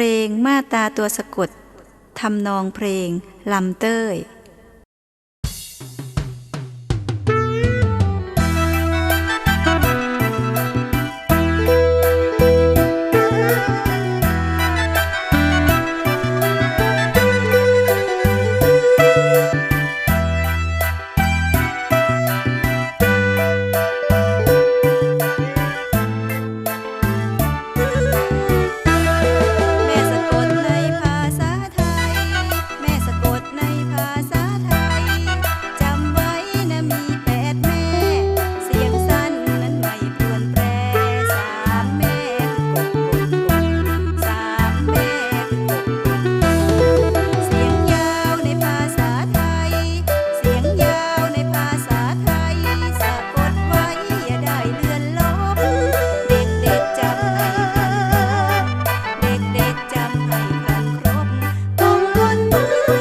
เพลงมาตาตัวสะกดทำนองเพลงลำเต้ย Thank you.